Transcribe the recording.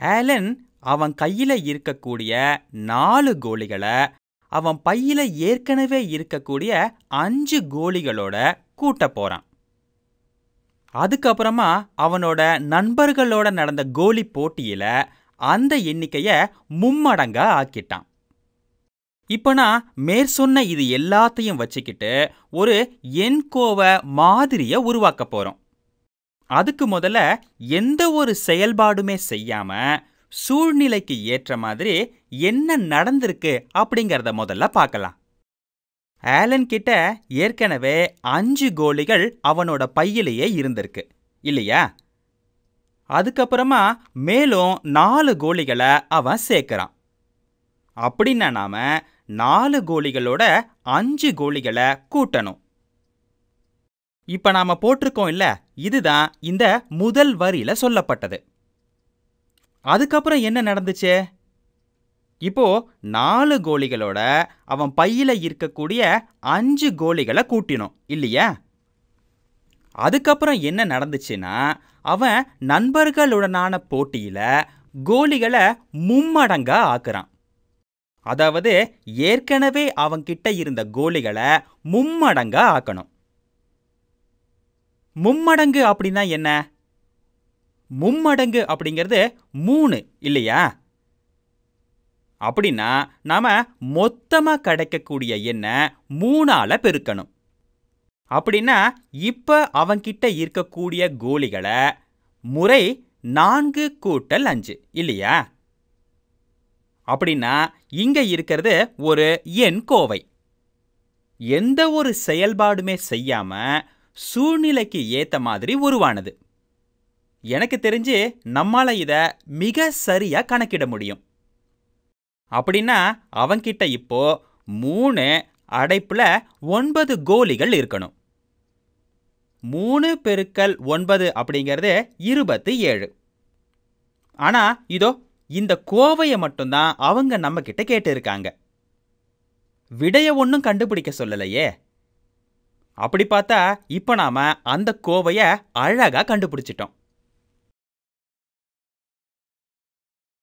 Alan அவன் கையில இருக்கக்கூடிய நாலு கோலிகளை அவன் பையில ஏற்கனவே இருக்கக்கூடிய அஞ்சு கோலிகளோட கூட்ட போறான். அதுக்கப்புறமா அவனோட நண்பர்களோட நடந்த கோலி போட்டியில அந்த எண்ணிக்கைய மும்மடங்கா ஆக்கிட்டான். இப்ப நான் மேற்சொன்ன இது எல்லாத்தையும் வச்சுக்கிட்டு ஒரு என்கோவ மாதிரிய உருவாக்க போறோம். அதுக்கு முதல்ல எந்த ஒரு செயல்பாடுமே செய்யாம சூழ்நிலைக்கு ஏற்ற மாதிரி என்ன நடந்திருக்கு அப்படிங்கறத முதல்ல பார்க்கலாம். ஆலன் கிட்ட ஏற்கனவே அஞ்சு கோலிகள் அவனோட பையிலேயே இருந்திருக்கு இல்லையா? அதுக்கப்புறமா மேலும் நாலு கோலிகளை அவன் சேர்க்கிறான். அப்படின்னா நாம நாலு கோலிகளோட அஞ்சு கோலிகளை கூட்டணும். இப்ப நாம போட்டிருக்கோம் இல்ல இதுதான் இந்த முதல் வரியில சொல்லப்பட்டது. அதுக்கப்புறம் என்ன நடந்துச்சு? இப்போ நாலு கோழிகளோட அவன் பையில இருக்கக்கூடிய அஞ்சு கோழிகளை கூட்டினோம் இல்லையா? அதுக்கப்புறம் என்ன நடந்துச்சுன்னா அவன் நண்பர்களுடனான போட்டியில கோழிகளை மும்மடங்கா ஆக்குறான். அதாவது ஏற்கனவே அவன்கிட்ட இருந்த கோழிகளை மும்மடங்கா ஆக்கணும். மும்மடங்கு அப்படின்னா என்ன? மும்மடங்கு அப்படிங்கிறது மூணு இல்லையா? அப்படின்னா நாம மொத்தமா கிடைக்கக்கூடிய எண்ணெய் மூணால பெருக்கணும். அப்படின்னா இப்ப அவன்கிட்ட இருக்கக்கூடிய கோலிகளை முறை நான்கு கூட்டல் அஞ்சு இல்லையா? அப்படின்னா இங்க இருக்கிறது ஒரு எண் கோவை. எந்த ஒரு செயல்பாடுமே செய்யாம சூழ்நிலைக்கு ஏற்ற மாதிரி உருவானது. எனக்கு தெரிஞ்சு நம்மால் இதை மிக சரியாக கணக்கிட முடியும். அப்படின்னா அவன்கிட்ட இப்போ மூணு அடைப்பில் ஒன்பது கோலிகள் இருக்கணும். மூணு பெருக்கல் ஒன்பது அப்படிங்கிறது இருபத்தி ஏழு. ஆனால் இதோ இந்த கோவையை மட்டும்தான் அவங்க நம்மக்கிட்ட கேட்டிருக்காங்க. கேட்டு இருக்காங்க விடைய ஒன்றும் கண்டுபிடிக்க சொல்லலையே. அப்படி பார்த்தா இப்போ நாம அந்த கோவையை அழகா கண்டுபிடிச்சிட்டோம்.